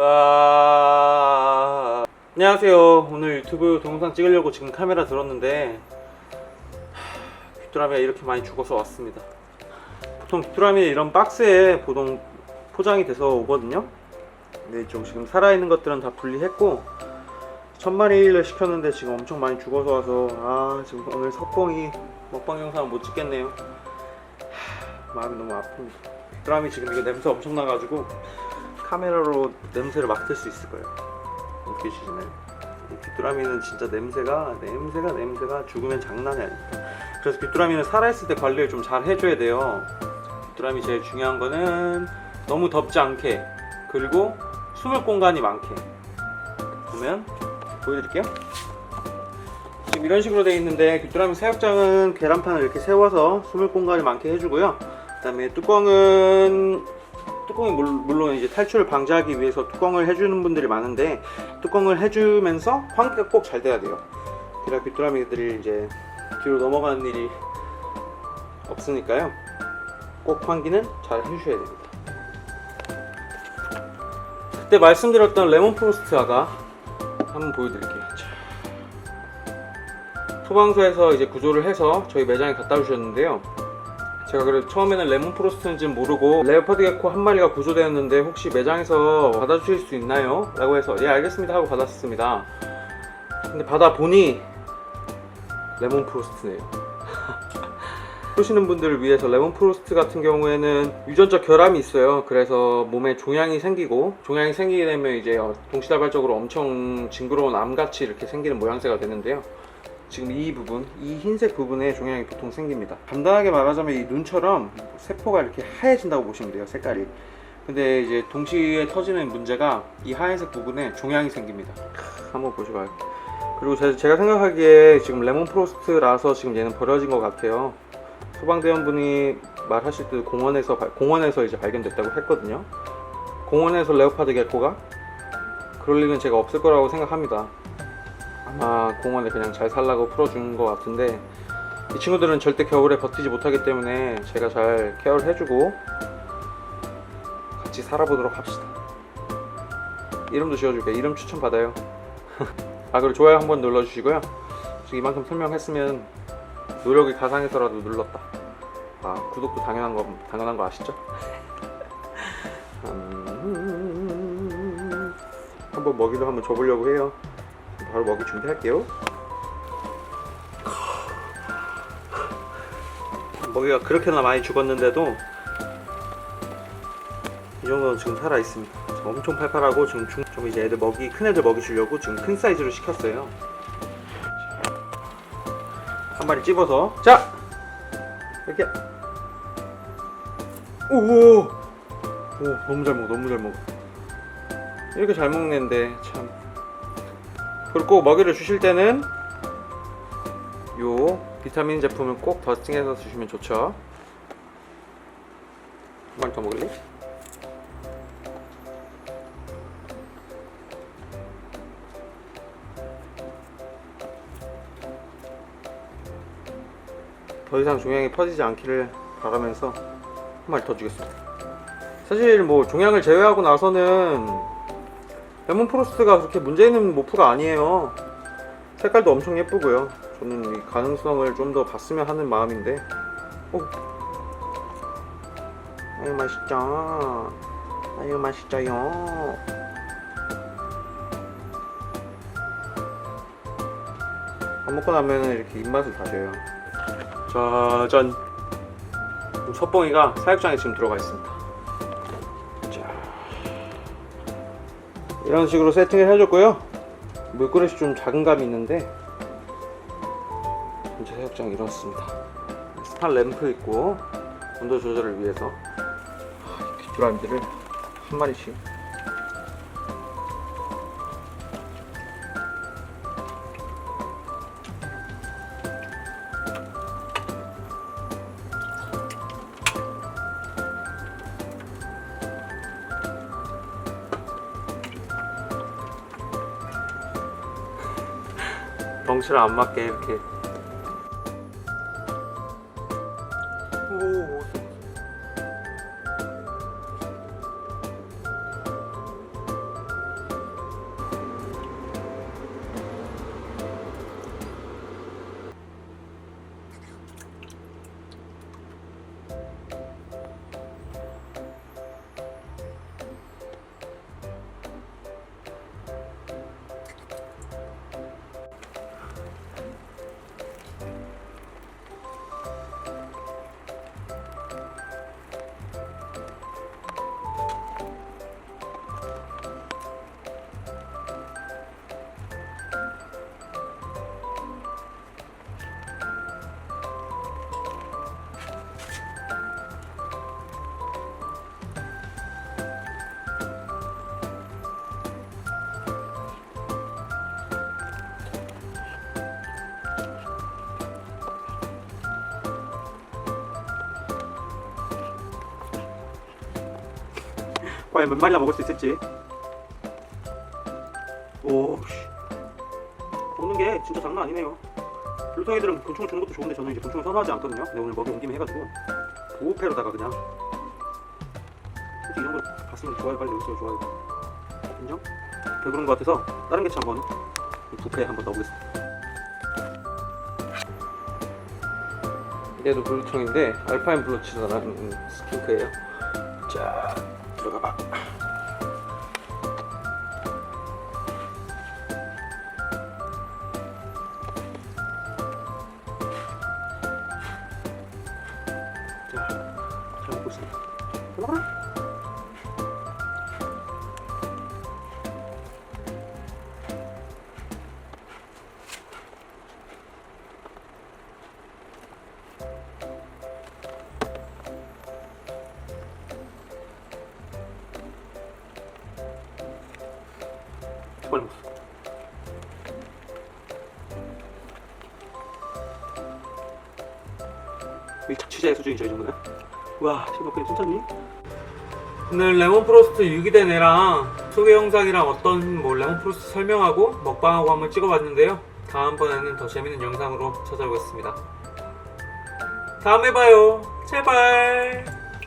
아... 안녕하세요. 오늘 유튜브 동영상 찍으려고 지금 카메라 들었는데 하, 귀뚜라미가 이렇게 많이 죽어서 왔습니다. 보통 귀뚜라미 이런 박스에 보통 포장이 돼서 오거든요. 근데 좀 지금 살아있는 것들은 다 분리했고 천 마리를 시켰는데 지금 엄청 많이 죽어서 와서 아 지금 오늘 석봉이 먹방 영상 못 찍겠네요. 하, 마음이 너무 아픕니다. 귀뚜라미 지금 이거 냄새 엄청 나가지고 카메라로 냄새를 맡을 수 있을 거예요. 느끼시나요? 이 귀뚜라미는 진짜 냄새가 냄새가 냄새가 죽으면 장난이 아닙니다. 그래서 귀뚜라미는 살아있을 때 관리를 좀 잘 해줘야 돼요. 귀뚜라미 제일 중요한 거는 너무 덥지 않게 그리고 숨을 공간이 많게 보면 보여드릴게요. 지금 이런 식으로 되어 있는데 귀뚜라미 사육장은 계란판을 이렇게 세워서 숨을 공간이 많게 해주고요. 그다음에 뚜껑은 뚜껑이 물- 물론 이제 탈출을 방지하기 위해서 뚜껑을 해주는 분들이 많은데 뚜껑을 해주면서 환기가 꼭 잘 돼야 돼요. 그래야 귀뚜라미들이 이제 뒤로 넘어가는 일이 없으니까요. 꼭 환기는 잘 해주셔야 됩니다. 그때 말씀드렸던 레몬 프로스트 아가 한번 보여드릴게요. 자. 소방서에서 이제 구조를 해서 저희 매장에 갖다 주셨는데요. 제가 그래 처음에는 레몬 프로스트인지는 모르고 레오파드 개코 한 마리가 구조되었는데 혹시 매장에서 받아주실 수 있나요? 라고 해서 예 알겠습니다 하고 받았습니다. 근데 받아보니 레몬 프로스트네요. 보시는 분들을 위해서 레몬 프로스트 같은 경우에는 유전적 결함이 있어요. 그래서 몸에 종양이 생기고 종양이 생기게 되면 이제 어, 동시다발적으로 엄청 징그러운 암같이 이렇게 생기는 모양새가 되는데요 지금 이 부분, 이 흰색 부분에 종양이 보통 생깁니다. 간단하게 말하자면 이 눈처럼 세포가 이렇게 하얘진다고 보시면 돼요, 색깔이. 근데 이제 동시에 터지는 문제가 이 하얀색 부분에 종양이 생깁니다. 크, 한번 보시봐요. 그리고 제, 제가 생각하기에 지금 레몬 프로스트라서 지금 얘는 버려진 것 같아요. 소방대원분이 말하실 때 공원에서 발- 공원에서 이제 발견됐다고 했거든요. 공원에서 레오파드 개코가 그럴 리는 제가 없을 거라고 생각합니다. 아마 공원에 그냥 잘 살라고 풀어준 것 같은데 이 친구들은 절대 겨울에 버티지 못하기 때문에 제가 잘 케어를 해주고 같이 살아보도록 합시다. 이름도 지어줄게요. 이름 추천 받아요. 아 그리고 좋아요 한번 눌러주시고요. 지금 이만큼 설명했으면 노력이 가상해서라도 눌렀다. 아 구독도 당연한 거 당연한 거 아시죠? 음, 한번 먹이도 한번 줘보려고 해요. 바로 먹이 준비할게요. 먹이가 그렇게나 많이 죽었는데도 이 정도는 지금 살아 있습니다. 엄청 팔팔하고 지금 중, 좀 이제 애들 먹이 큰 애들 먹이 주려고 지금 큰 사이즈로 시켰어요. 한 마리 집어서 자 이렇게 오오 오 너무 잘 먹어 너무 잘 먹어 이렇게 잘 먹는데 참 그리고 꼭 먹이를 주실 때는 요 비타민 제품을 꼭 더스팅해서 주시면 좋죠. 한 마리 더 먹을래? 더 이상 종양이 퍼지지 않기를 바라면서 한 마리 더 주겠습니다. 사실 뭐 종양을 제외하고 나서는 레몬 프로스트가 그렇게 문제 있는 모프가 아니에요. 색깔도 엄청 예쁘고요. 저는 이 가능성을 좀 더 봤으면 하는 마음인데. 오. 아유 맛있죠. 아유 맛있죠요. 밥 먹고 나면 이렇게 입맛을 다져요. 짜잔. 지금 석봉이가 사육장에 지금 들어가 있습니다. 이런 식으로 세팅을 해줬고요. 물그릇이 좀 작은 감이 있는데 전체 사육장 이렇습니다. 스판 램프 있고 온도 조절을 위해서 하, 이 귀뚜라미들을 한 마리씩 덩치를 안 맞게 이렇게. 오, 과연 몇 마리나 먹을 수 있을지. 오, 씨. 먹는 게 진짜 장난 아니네요. 블루통이들은 곤충을 주는 것도 좋은데 저는 이제 곤충을 선호하지 않거든요. 근데 오늘 먹이 온 김에 해가지고 보호패로다가 그냥 솔직히 이런 거 봤으면 좋아요 빨리 여기서 좋아요. 인정? 배부른 것 같아서 다른 개체 한번 부패 한번 넣어보겠습니다. 얘도 블루청인데 알파인 블루치라는 스킨크예요. 자 들어가 빨리 먹어. 이 착취자의 수준이죠 이 정도면. 와, 생각보다 진짜니? 오늘 레몬 프로스트 유기된 애랑 소개 영상이랑 어떤 뭐 레몬 프로스트 설명하고 먹방하고 한번 찍어봤는데요. 다음번에는 더 재밌는 영상으로 찾아오겠습니다. 다음에 봐요. 제발.